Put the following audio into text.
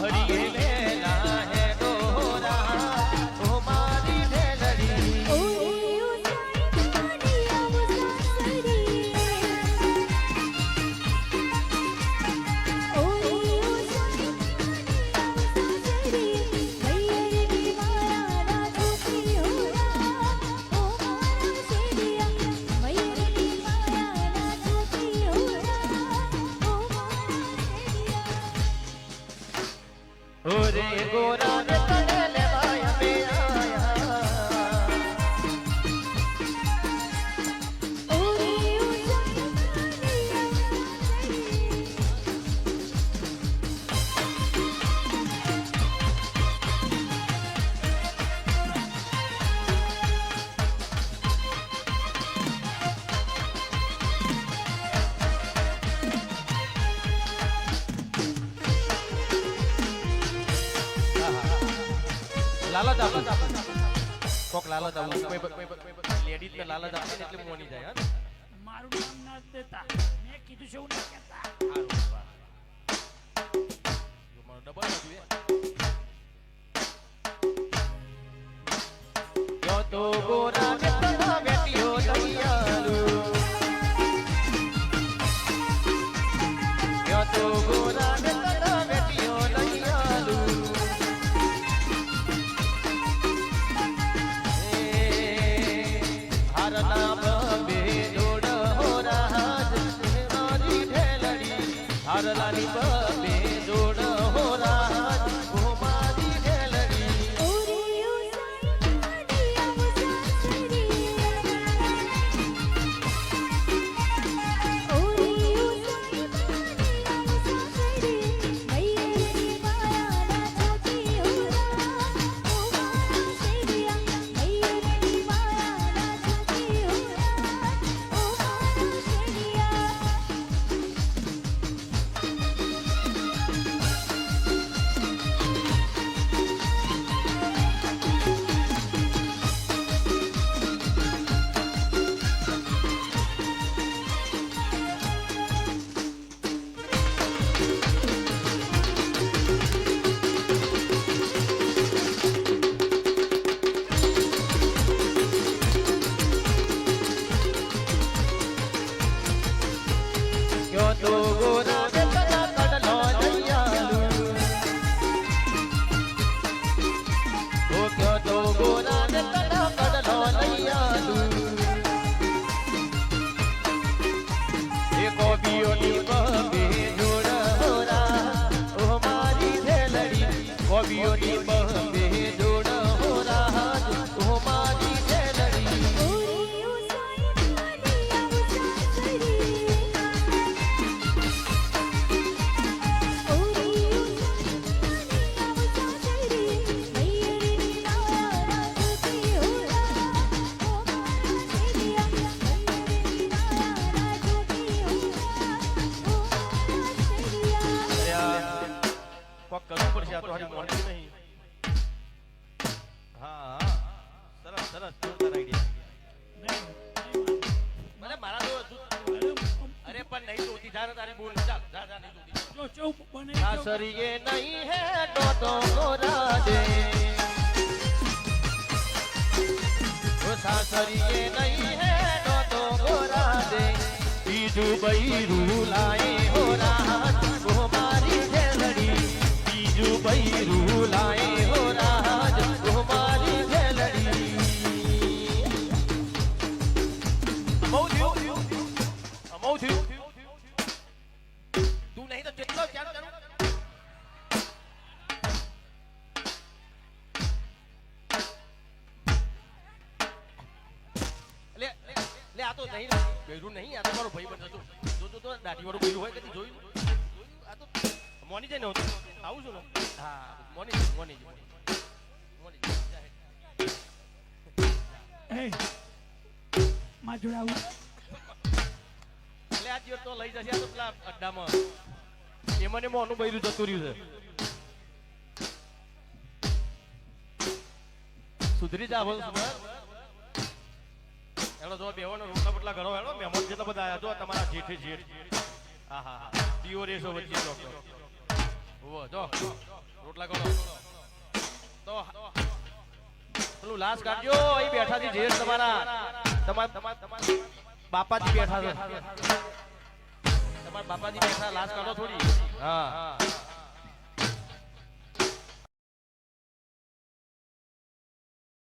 合理 ગોરા લાલચ આપો કોક લાલચ આપો લેડીઝ ને લાલચ આપે ને એટલે મોની જાય હા મારું નામ ના દેતા મેં કીધું છે એવું ના કહેતા હારું, વાહ. જો મારો ડબલ ના જોઈએ. યો તો ગોરા ઢેલડી કોબીઓની સરસ જોરદાર આઈડિયા મને મારા તો અરે પણ નહીં જોતી. જા ને બોલ. ચાલ જા જા નહીં જોતી. જો ચૌ બને ચૌ. સાસરીએ નહીં હે તો તો ગોરા દે. ઓ સાસરીએ નહીં હે તો તો ગોરા દે. બીજું બૈરું રૂ હો ઓ મારી રાત આ તો નહીં બેરું નહીં આ તો મારો ભાઈ બન હતો. જો જો તો દાઢી વાળું બેરું હોય કદી જોયું? આ તો મોની જઈને ને આવું છું ને? હા મોની મોની મોની માં જોડાવું એટલે આ દિવસ તો લઈ જશે આ તો પેલા અડ્ડામાં. એ મને મોનું બૈરું જતું રહ્યું છે. સુધરી જા બોલ સુધર. હેલો જો બેવાનો રોટલા બટલા ઘરો હેલો મહેમાન જેટલા બધા આયા, જો તમારા જેઠે જેઠ. હા હા પીઓ રેસો વચ્ચે જો. ઓ જો. રોટલા કરો તો પેલું લાશ કાઢજો, અહીં બેઠા છે જેઠ તમાર તમાર બાપાજી બેઠા છે. તમારા બાપાજી બેઠા, લાશ કાઢો થોડી. હા.